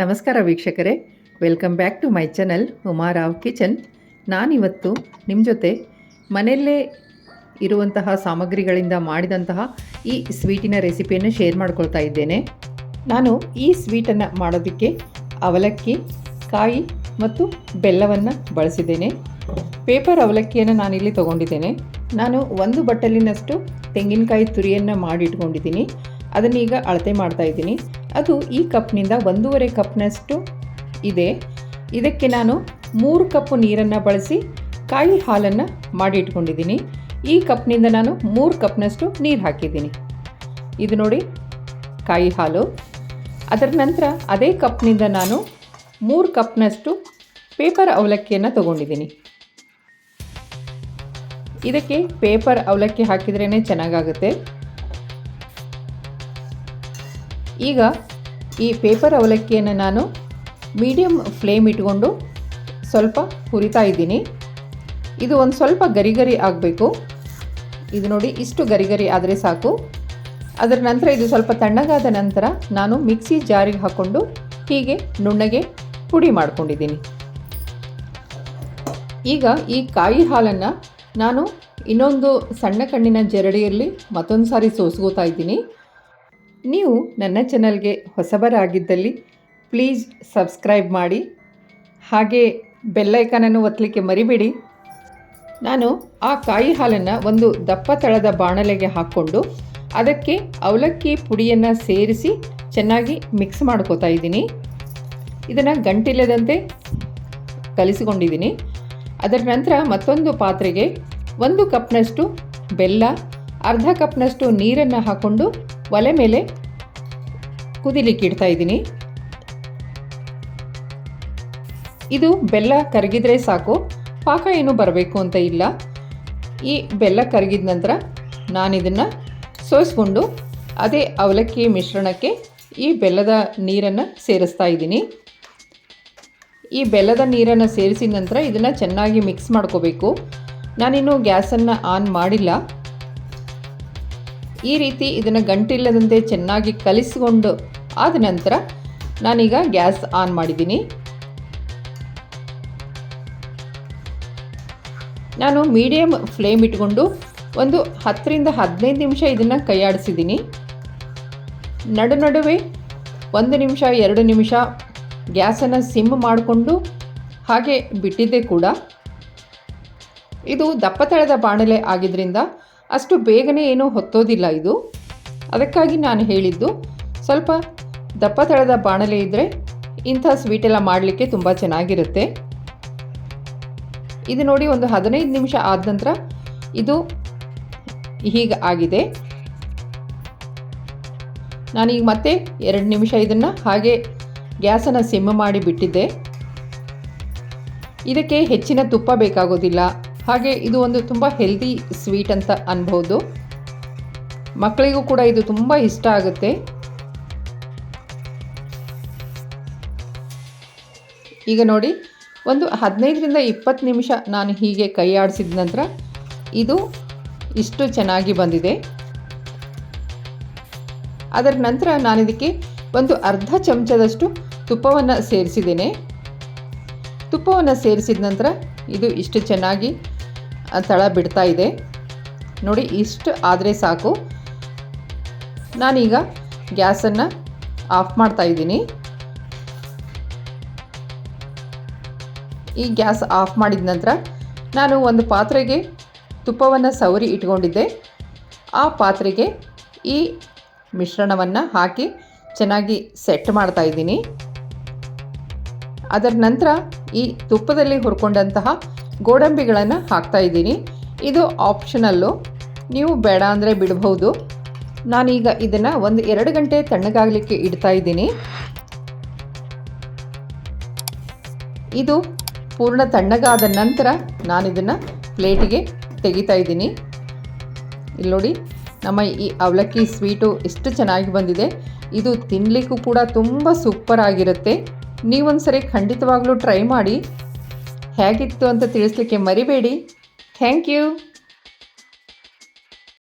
ನಮಸ್ಕಾರ ವೀಕ್ಷಕರೇ. Welcome back to my channel Umarao kitchen ನಾನಿವತ್ತು ನಿಮ್ಮ ಜೊತೆ ಮನೆಯಲ್ಲೇ ಇರುವಂತಹ ಸಾಮಗ್ರಿಗಳಿಂದ ಮಾಡಿದಂತಹ ಈ ಸ್ವೀಟಿನ ರೆಸಿಪಿಯನ್ನು ಶೇರ್ ಮಾಡ್ಕೊಳ್ತಾ ಇದ್ದೇನೆ. ನಾನು ಈ ಸ್ವೀಟನ್ನು ಮಾಡೋದಕ್ಕೆ ಅವಲಕ್ಕಿ, ಕಾಯಿ ಮತ್ತು ಬೆಲ್ಲವನ್ನು ಬಳಸಿದ್ದೇನೆ. ಪೇಪರ್ ಅವಲಕ್ಕಿಯನ್ನು ನಾನಿಲ್ಲಿ ತೊಗೊಂಡಿದ್ದೇನೆ. ನಾನು ಒಂದು ಬಟ್ಟಲಿನಷ್ಟು ತೆಂಗಿನಕಾಯಿ ತುರಿಯನ್ನು ಮಾಡಿಟ್ಕೊಂಡಿದ್ದೀನಿ. ಅದನ್ನೀಗ ಅಳತೆ ಮಾಡ್ತಾ ಇದ್ದೀನಿ. ಅದು ಈ ಕಪ್ನಿಂದ ಒಂದೂವರೆ ಕಪ್ನಷ್ಟು ಇದೆ. ಇದಕ್ಕೆ ನಾನು ಮೂರು ಕಪ್ ನೀರನ್ನು ಬಳಸಿ ಕಾಯಿ ಹಾಲನ್ನು ಮಾಡಿ ಇಟ್ಕೊಂಡಿದ್ದೀನಿ. ಈ ಕಪ್ನಿಂದ ನಾನು ಮೂರು ಕಪ್ನಷ್ಟು ನೀರು ಹಾಕಿದ್ದೀನಿ. ಇದು ನೋಡಿ ಕಾಯಿ ಹಾಲು. ಅದರ ನಂತರ ಅದೇ ಕಪ್ನಿಂದ ನಾನು ಮೂರು ಕಪ್ನಷ್ಟು ಪೇಪರ್ ಅವಲಕ್ಕಿಯನ್ನು ತಗೊಂಡಿದ್ದೀನಿ. ಇದಕ್ಕೆ ಪೇಪರ್ ಅವಲಕ್ಕಿ ಹಾಕಿದ್ರೇ ಚೆನ್ನಾಗಾಗುತ್ತೆ. ಈಗ ಈ ಪೇಪರ್ ಅವಲಕ್ಕಿಯನ್ನು ನಾನು ಮೀಡಿಯಮ್ ಫ್ಲೇಮ್ ಇಟ್ಕೊಂಡು ಸ್ವಲ್ಪ ಹುರಿತಾ ಇದ್ದೀನಿ. ಇದು ಒಂದು ಸ್ವಲ್ಪ ಗರಿ ಗರಿ ಆಗಬೇಕು. ಇದು ನೋಡಿ ಇಷ್ಟು ಗರಿ ಗರಿ ಆದರೆ ಸಾಕು. ಅದರ ನಂತರ ಇದು ಸ್ವಲ್ಪ ತಣ್ಣಗಾದ ನಂತರ ನಾನು ಮಿಕ್ಸಿ ಜಾರಿಗೆ ಹಾಕ್ಕೊಂಡು ಹೀಗೆ ನುಣ್ಣಗೆ ಪುಡಿ ಮಾಡ್ಕೊಂಡಿದ್ದೀನಿ. ಈಗ ಈ ಕಾಯಿ ಹಾಲನ್ನು ನಾನು ಇನ್ನೊಂದು ಸಣ್ಣ ಕಣ್ಣಿನ ಜರಡಿಯಲ್ಲಿ ಮತ್ತೊಂದು ಸಾರಿ ಸೋಸ್ಕೋತಾ ಇದ್ದೀನಿ. ನೀವು ನನ್ನ ಚಾನಲ್ಗೆ ಹೊಸಬರಾಗಿದ್ದಲ್ಲಿ ಪ್ಲೀಸ್ ಸಬ್ಸ್ಕ್ರೈಬ್ ಮಾಡಿ. ಹಾಗೆ ಬೆಲ್ಲೈಕನನ್ನು ಒತ್ತಲಿಕ್ಕೆ ಮರಿಬೇಡಿ. ನಾನು ಆ ಕಾಯಿ ಹಾಲನ್ನು ಒಂದು ದಪ್ಪ ತಳದ ಬಾಣಲೆಗೆ ಹಾಕ್ಕೊಂಡು ಅದಕ್ಕೆ ಅವಲಕ್ಕಿ ಪುಡಿಯನ್ನು ಸೇರಿಸಿ ಚೆನ್ನಾಗಿ ಮಿಕ್ಸ್ ಮಾಡ್ಕೋತಾ ಇದ್ದೀನಿ. ಇದನ್ನು ಗಂಟಿಲ್ಲದಂತೆ ಕಲಿಸಿಕೊಂಡಿದ್ದೀನಿ. ಅದರ ನಂತರ ಮತ್ತೊಂದು ಪಾತ್ರೆಗೆ ಒಂದು ಕಪ್ನಷ್ಟು ಬೆಲ್ಲ, ಅರ್ಧ ಕಪ್ನಷ್ಟು ನೀರನ್ನು ಹಾಕ್ಕೊಂಡು ಒಲೆ ಮೇಲೆ ಕುದಿಲಿಕ್ಕೆ ಇಡ್ತಾ ಇದ್ದೀನಿ. ಇದು ಬೆಲ್ಲ ಕರಗಿದ್ರೆ ಸಾಕು, ಪಾಕ ಏನು ಬರಬೇಕು ಅಂತ ಇಲ್ಲ. ಈ ಬೆಲ್ಲ ಕರಗಿದ ನಂತರ ನಾನಿದನ್ನು ಸೋಸ್ಕೊಂಡು ಅದೇ ಅವಲಕ್ಕಿ ಮಿಶ್ರಣಕ್ಕೆ ಈ ಬೆಲ್ಲದ ನೀರನ್ನು ಸೇರಿಸ್ತಾ ಇದ್ದೀನಿ. ಈ ಬೆಲ್ಲದ ನೀರನ್ನು ಸೇರಿಸಿದ ನಂತರ ಇದನ್ನು ಚೆನ್ನಾಗಿ ಮಿಕ್ಸ್ ಮಾಡ್ಕೋಬೇಕು. ನಾನಿನ್ನೂ ಗ್ಯಾಸನ್ನು ಆನ್ ಮಾಡಿಲ್ಲ. ಈ ರೀತಿ ಇದನ್ನು ಗಂಟಿಲ್ಲದಂತೆ ಚೆನ್ನಾಗಿ ಕಲಿಸಿಕೊಂಡು ಆದ ನಂತರ ನಾನೀಗ ಗ್ಯಾಸ್ ಆನ್ ಮಾಡಿದ್ದೀನಿ. ನಾನು ಮೀಡಿಯಮ್ ಫ್ಲೇಮ್ ಇಟ್ಕೊಂಡು ಒಂದು ಹತ್ತರಿಂದ ಹದಿನೈದು ನಿಮಿಷ ಇದನ್ನು ಕೈಯಾಡಿಸಿದ್ದೀನಿ. ನಡು ನಡುವೆ ಒಂದು ನಿಮಿಷ, ಎರಡು ನಿಮಿಷ ಗ್ಯಾಸನ್ನು ಸಿಮ್ ಮಾಡಿಕೊಂಡು ಹಾಗೆ ಬಿಟ್ಟಿದ್ದೆ ಕೂಡ. ಇದು ದಪ್ಪ ತಳದ ಬಾಣಲೆ ಆಗಿದ್ದರಿಂದ ಅಷ್ಟು ಬೇಗನೆ ಏನೂ ಹೊತ್ತೋದಿಲ್ಲ ಇದು. ಅದಕ್ಕಾಗಿ ನಾನು ಹೇಳಿದ್ದು, ಸ್ವಲ್ಪ ದಪ್ಪ ತಳದ ಬಾಣಲೆ ಇದ್ದರೆ ಇಂಥ ಸ್ವೀಟೆಲ್ಲ ಮಾಡಲಿಕ್ಕೆ ತುಂಬ ಚೆನ್ನಾಗಿರುತ್ತೆ. ಇದು ನೋಡಿ ಒಂದು ಹದಿನೈದು ನಿಮಿಷ ಆದ ನಂತರ ಇದು ಹೀಗೆ ಆಗಿದೆ. ನಾನೀಗ ಮತ್ತೆ ಎರಡು ನಿಮಿಷ ಇದನ್ನು ಹಾಗೆ ಗ್ಯಾಸನ್ನು ಸಿಮ್ ಮಾಡಿ ಬಿಟ್ಟಿದ್ದೆ. ಇದಕ್ಕೆ ಹೆಚ್ಚಿನ ತುಪ್ಪ ಬೇಕಾಗೋದಿಲ್ಲ. ಹಾಗೆ ಇದು ಒಂದು ತುಂಬ ಹೆಲ್ದಿ ಸ್ವೀಟ್ ಅಂತ ಅನ್ಬೋದು. ಮಕ್ಕಳಿಗೂ ಕೂಡ ಇದು ತುಂಬ ಇಷ್ಟ ಆಗುತ್ತೆ. ಈಗ ನೋಡಿ, ಒಂದು ಹದಿನೈದರಿಂದ ಇಪ್ಪತ್ತು ನಿಮಿಷ ನಾನು ಹೀಗೆ ಕೈ ಆಡಿಸಿದ ನಂತರ ಇದು ಇಷ್ಟು ಚೆನ್ನಾಗಿ ಬಂದಿದೆ. ಅದರ ನಂತರ ನಾನು ಇದಕ್ಕೆ ಒಂದು ಅರ್ಧ ಚಮಚದಷ್ಟು ತುಪ್ಪವನ್ನು ಸೇರಿಸಿದ್ದೇನೆ. ತುಪ್ಪವನ್ನು ಸೇರಿಸಿದ ನಂತರ ಇದು ಇಷ್ಟು ಚೆನ್ನಾಗಿ ತಳ ಬಿಡ್ತಾ ಇದೆ. ನೋಡಿ, ಇಷ್ಟು ಆದರೆ ಸಾಕು. ನಾನೀಗ ಗ್ಯಾಸನ್ನು ಆಫ್ ಮಾಡ್ತಾ ಇದ್ದೀನಿ. ಈ ಗ್ಯಾಸ್ ಆಫ್ ಮಾಡಿದ ನಂತರ ನಾನು ಒಂದು ಪಾತ್ರೆಗೆ ತುಪ್ಪವನ್ನು ಸವರಿ ಇಟ್ಕೊಂಡಿದ್ದೆ. ಆ ಪಾತ್ರೆಗೆ ಈ ಮಿಶ್ರಣವನ್ನು ಹಾಕಿ ಚೆನ್ನಾಗಿ ಸೆಟ್ ಮಾಡ್ತಾ ಇದ್ದೀನಿ. ಅದರ ನಂತರ ಈ ತುಪ್ಪದಲ್ಲಿ ಹುರ್ಕೊಂಡಂತಹ ಗೋಡಂಬಿಗಳನ್ನು ಹಾಕ್ತಾ ಇದ್ದೀನಿ. ಇದು ಆಪ್ಷನಲ್ಲು ನೀವು ಬೇಡ ಅಂದರೆ ಬಿಡಬಹುದು ನಾನೀಗ ಇದನ್ನು ಒಂದು ಎರಡು ಗಂಟೆ ತಣ್ಣಗಾಗಲಿಕ್ಕೆ ಇಡ್ತಾ ಇದ್ದೀನಿ. ಇದು ಪೂರ್ಣ ತಣ್ಣಗಾದ ನಂತರ ನಾನಿದನ್ನು ಪ್ಲೇಟಿಗೆ ತೆಗಿತಾ ಇದ್ದೀನಿ. ಇಲ್ಲಿ ನೋಡಿ, ನಮ್ಮ ಈ ಅವಲಕ್ಕಿ ಸ್ವೀಟು ಎಷ್ಟು ಚೆನ್ನಾಗಿ ಬಂದಿದೆ. ಇದು ತಿನ್ನಲಿಕ್ಕೂ ಕೂಡ ತುಂಬ ಸೂಪರ್ ಆಗಿರುತ್ತೆ. ನೀವೊಂದ್ಸರಿ ಖಂಡಿತವಾಗ್ಲೂ ಟ್ರೈ ಮಾಡಿ. ಹೇಗಿತ್ತು ಅಂತ ತಿಳಿಸ್ಲಿಕ್ಕೆ ಮರಿಬೇಡಿ. Thank you.